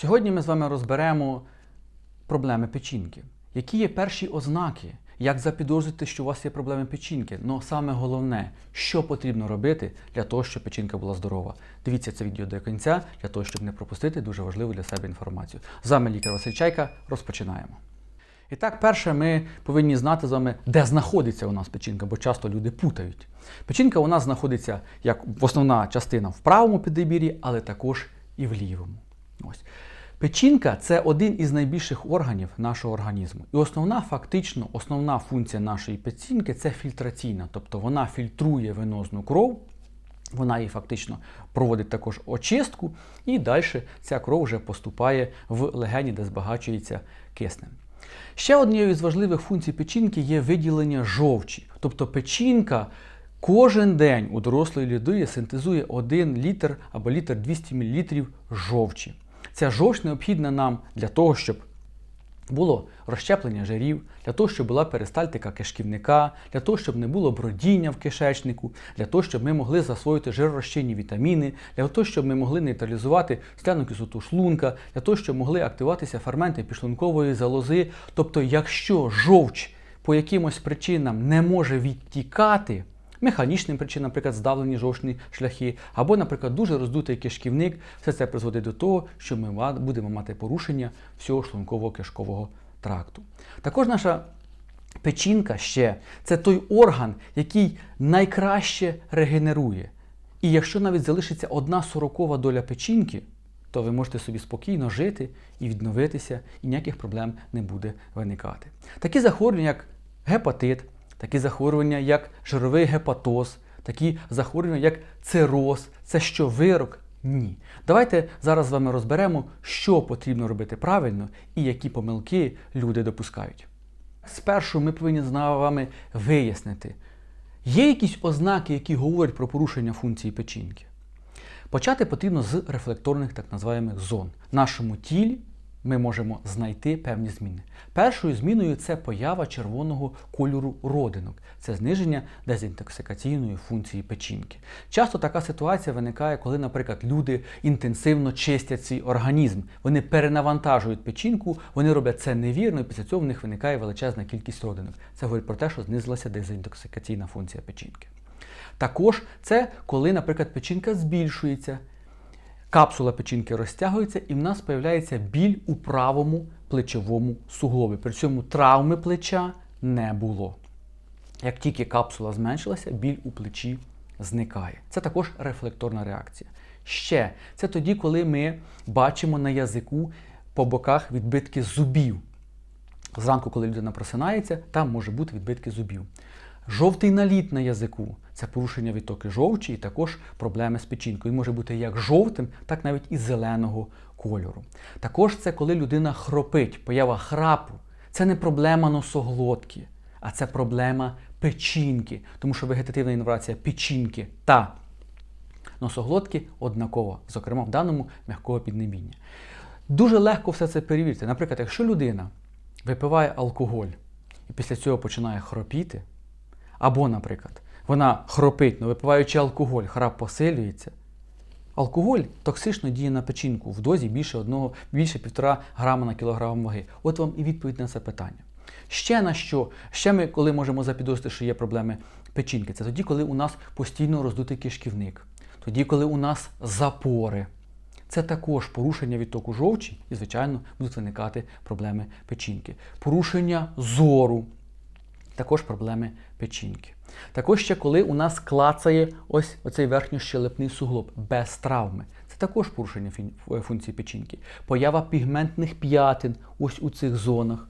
Сьогодні ми з вами розберемо проблеми печінки. Які є перші ознаки, як запідозрити, що у вас є проблеми печінки? Ну саме головне, що потрібно робити для того, щоб печінка була здорова. Дивіться це відео до кінця, для того, щоб не пропустити дуже важливу для себе інформацію. З вами лікар Василь Чайка. Розпочинаємо. І так, перше, ми повинні знати з вами, де знаходиться у нас печінка, бо часто люди путають. Печінка у нас знаходиться як основна частина в правому підребір'ї, але також і в лівому. Ось. Печінка це один із найбільших органів нашого організму. І основна, фактично, основна функція нашої печінки це фільтраційна, тобто вона фільтрує венозну кров. Вона її фактично проводить також очистку, і далі ця кров вже поступає в легені, де збагачується киснем. Ще однією з важливих функцій печінки є виділення жовчі. Тобто печінка кожен день у дорослої людини синтезує 1 літр або літр 200 мл жовчі. Ця жовч необхідна нам для того, щоб було розщеплення жирів, для того, щоб була перистальтика кишківника, для того, щоб не було бродіння в кишечнику, для того, щоб ми могли засвоїти жиророзчинні вітаміни, для того, щоб ми могли нейтралізувати скляну кислоту шлунка, для того, щоб могли активуватися ферменти підшлункової залози. Тобто, якщо жовч по якимось причинам не може відтікати, механічним причинам, наприклад, здавлені жовчні шляхи, або, наприклад, дуже роздутий кишківник, все це призводить до того, що ми будемо мати порушення всього шлунково-кишкового тракту. Також наша печінка ще це той орган, який найкраще регенерує. І якщо навіть залишиться одна сорокова доля печінки, то ви можете собі спокійно жити і відновитися, і ніяких проблем не буде виникати. Такі захворювання, як гепатит, такі захворювання, як жировий гепатоз, такі захворювання, як цироз, це що вирок? Ні. Давайте зараз з вами розберемо, що потрібно робити правильно і які помилки люди допускають. Спершу ми повинні з вами вияснити, є якісь ознаки, які говорять про порушення функції печінки. Почати потрібно з рефлекторних так називаємих зон. В нашому тілі ми можемо знайти певні зміни. Першою зміною це поява червоного кольору родинок, це зниження дезінтоксикаційної функції печінки. Часто така ситуація виникає, коли, наприклад, люди інтенсивно чистять свій організм, вони перенавантажують печінку, вони роблять це невірно, і після цього в них виникає величезна кількість родинок. Це говорить про те, що знизилася дезінтоксикаційна функція печінки. Також це коли, наприклад, печінка збільшується, капсула печінки розтягується, і в нас з'являється біль у правому плечовому суглобі. При цьому травми плеча не було. Як тільки капсула зменшилася, біль у плечі зникає. Це також рефлекторна реакція. Ще це тоді, коли ми бачимо на язику по боках відбитки зубів. Зранку, коли людина просинається, там може бути відбитки зубів. Жовтий наліт на язику це порушення відтоки жовчі і також проблеми з печінкою. Він може бути як жовтим, так навіть і зеленого кольору. Також це коли людина хропить, поява храпу. Це не проблема носоглотки, а це проблема печінки, тому що вегетативна інновація печінки та носоглотки однакова, зокрема в даному м'якого піднебіння. Дуже легко все це перевірити. Наприклад, якщо людина випиває алкоголь і після цього починає хропіти, або, наприклад, вона хропить, але випиваючи алкоголь, храп посилюється. Алкоголь токсично діє на печінку в дозі більше одного, більше півтора грама на кілограм ваги. От вам і відповідь на це питання. Ще на що? Ще ми, коли можемо запідозрити, що є проблеми печінки, це тоді, коли у нас постійно роздутий кишківник, тоді, коли у нас запори. Це також порушення відтоку жовчі і, звичайно, будуть виникати проблеми печінки. Порушення зору, також проблеми печінки. Також ще коли у нас клацає ось оцей верхньощелепний суглоб без травми. Це також порушення функції печінки. Поява пігментних п'ятин ось у цих зонах.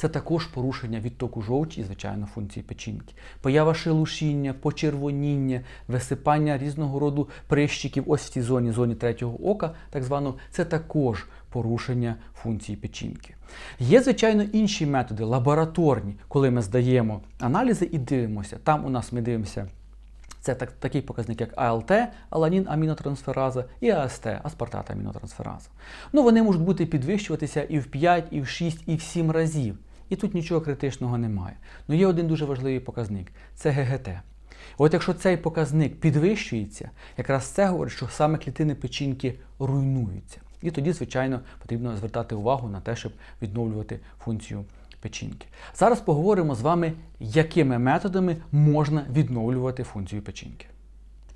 Це також порушення відтоку жовчі і, звичайно, функції печінки. Поява шелушіння, почервоніння, висипання різного роду прищиків ось в цій зоні, зоні третього ока, так звано, це також порушення функції печінки. Є, звичайно, інші методи, лабораторні, коли ми здаємо аналізи і дивимося. Там у нас ми дивимося. Це так, такий показник, як АЛТ, аланін амінотрансфераза, і АСТ, аспартат амінотрансфераза. Ну, вони можуть бути підвищуватися і в 5, і в 6, і в 7 разів. І тут нічого критичного немає. Ну є один дуже важливий показник це ГГТ. От якщо цей показник підвищується, якраз це говорить, що саме клітини печінки руйнуються. І тоді, звичайно, потрібно звертати увагу на те, щоб відновлювати функцію печінки. Зараз поговоримо з вами, якими методами можна відновлювати функцію печінки.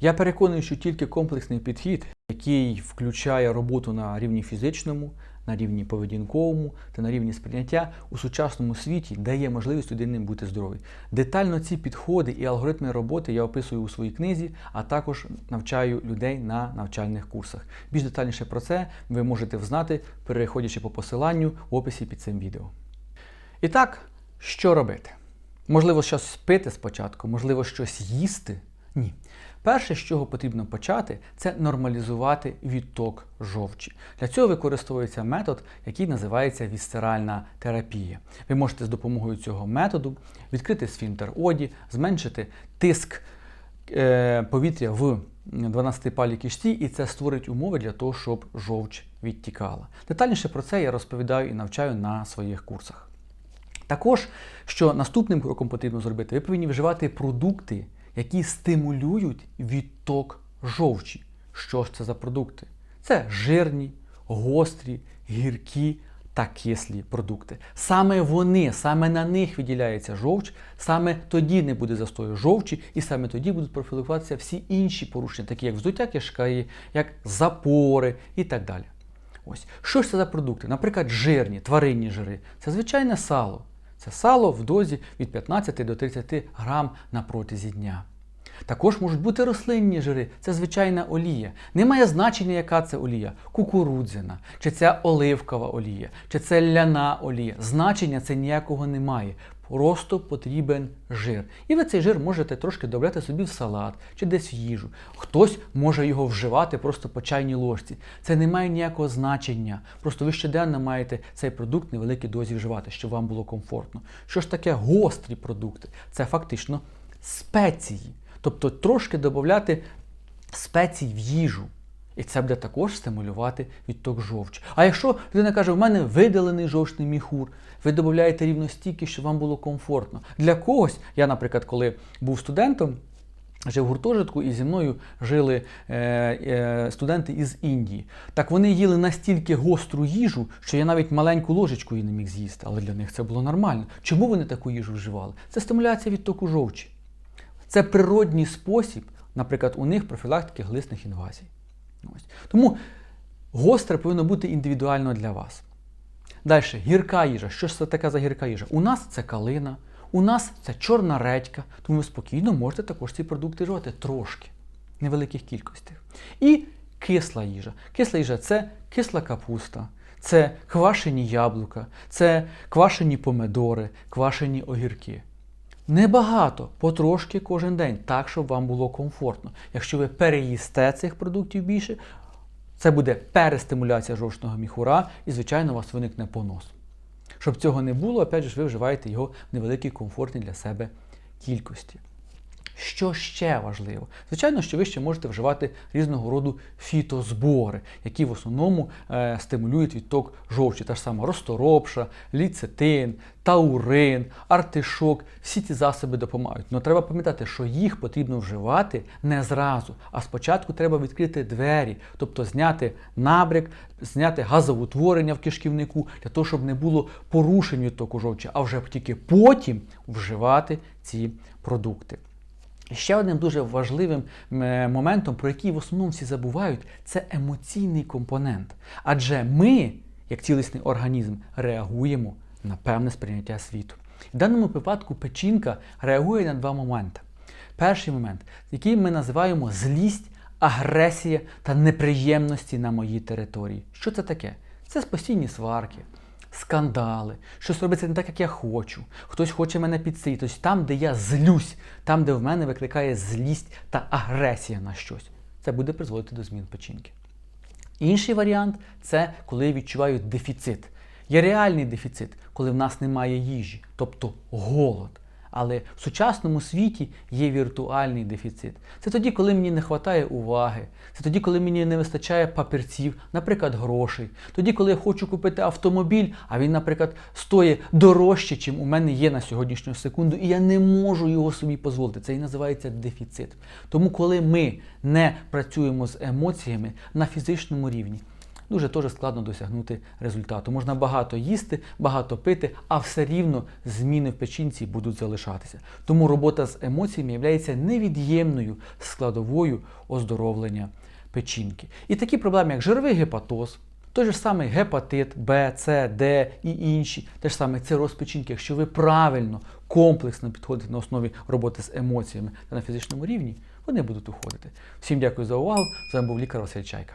Я переконаний, що тільки комплексний підхід, який включає роботу на рівні фізичному, на рівні поведінковому та на рівні сприйняття у сучасному світі дає можливість людині бути здоровою. Детально ці підходи і алгоритми роботи я описую у своїй книзі, а також навчаю людей на навчальних курсах. Більш детальніше про це ви можете взнати, переходячи по посиланню в описі під цим відео. І так, що робити? Можливо, щось пити спочатку, можливо, щось їсти? Ні. Перше, з чого потрібно почати, це нормалізувати відток жовчі. Для цього використовується метод, який називається вісцеральна терапія. Ви можете з допомогою цього методу відкрити сфінктер оді, зменшити тиск е, повітря в 12-палій кишці, і це створить умови для того, щоб жовч відтікала. Детальніше про це я розповідаю і навчаю на своїх курсах. Також, що наступним кроком потрібно зробити, ви повинні вживати продукти, які стимулюють відток жовчі. Що ж це за продукти? Це жирні, гострі, гіркі та кислі продукти. Саме вони, саме на них виділяється жовч, саме тоді не буде застою жовчі, і саме тоді будуть профілактуватися всі інші порушення, такі як вздуття кишки, як запори і так далі. Ось, що ж це за продукти? Наприклад, жирні, тваринні жири. Це звичайне сало. Це сало в дозі від 15 до 30 грам на протязі дня. Також можуть бути рослинні жири, це звичайна олія. Немає значення, яка це олія кукурудзяна, чи це оливкова олія, чи це ляна олія. Значення це ніякого немає. Просто потрібен жир. І ви цей жир можете трошки додати собі в салат чи десь в їжу. Хтось може його вживати просто по чайній ложці. Це не має ніякого значення. Просто ви щоденно маєте цей продукт невеликій дозі вживати, щоб вам було комфортно. Що ж таке гострі продукти? Це фактично спеції. Тобто трошки додати спецій в їжу. І це буде також стимулювати відток жовчі. А якщо людина каже, в мене видалений жовчний міхур, ви додаєте рівно стільки, щоб вам було комфортно. Для когось, я, наприклад, коли був студентом, жив в гуртожитку і зі мною жили е, е, студенти із Індії. Так вони їли настільки гостру їжу, що я навіть маленьку ложечку її не міг з'їсти, але для них це було нормально. Чому вони таку їжу вживали? Це стимуляція відтоку жовчі. Це природній спосіб, наприклад, у них профілактики глисних інвазій. Ось. Тому гостре повинно бути індивідуально для вас. Далі, гірка їжа. Що ж це таке за гірка їжа? У нас це калина, у нас це чорна редька, тому ви спокійно можете також ці продукти вживати трошки, невеликих кількостях. І кисла їжа. Кисла їжа це кисла капуста, це квашені яблука, це квашені помидори, квашені огірки. Небагато, потрошки кожен день, так, щоб вам було комфортно. Якщо ви переїсте цих продуктів більше, це буде перестимуляція жовчного міхура, і, звичайно, у вас виникне понос. Щоб цього не було, опять же, ви вживаєте його в невеликій комфортній для себе кількості. Що ще важливо? Звичайно, що ви ще можете вживати різного роду фітозбори, які в основному е, стимулюють відток жовчі. Та ж сама розторопша, ліцетин, таурин, артишок. Всі ці засоби допомагають. Але треба пам'ятати, що їх потрібно вживати не зразу, а спочатку треба відкрити двері, тобто зняти набряк, зняти газоутворення в кишківнику, для того, щоб не було порушень відтоку жовчі, а вже тільки потім вживати ці продукти. Ще одним дуже важливим е, моментом, про який в основному всі забувають, це емоційний компонент. Адже ми, як цілісний організм, реагуємо на певне сприйняття світу. В даному випадку печінка реагує на два моменти. Перший момент, який ми називаємо злість, агресія та неприємності на моїй території. Що це таке? Це постійні сварки, скандали, щось робиться не так, як я хочу. Хтось хоче мене підсити. Тобто там, де я злюсь, там, де в мене викликає злість та агресія на щось. Це буде призводити до змін печінки. Інший варіант це коли я відчуваю дефіцит. Є реальний дефіцит, коли в нас немає їжі, тобто голод. Але в сучасному світі є віртуальний дефіцит. Це тоді, коли мені не вистачає уваги, це тоді, коли мені не вистачає папірців, наприклад, грошей. Тоді, коли я хочу купити автомобіль, а він, наприклад, стоїть дорожче, чим у мене є на сьогоднішню секунду, і я не можу його собі дозволити. Це і називається дефіцит. Тому, коли ми не працюємо з емоціями на фізичному рівні, дуже теж складно досягнути результату. Можна багато їсти, багато пити, а все рівно зміни в печінці будуть залишатися. Тому робота з емоціями є невід'ємною складовою оздоровлення печінки. І такі проблеми, як жировий гепатоз, той же самий гепатит Б, С, Д і інші, те ж саме цироз печінки, якщо ви правильно, комплексно підходите на основі роботи з емоціями та на фізичному рівні, вони будуть уходити. Всім дякую за увагу. З вами був лікар Василь Чайка.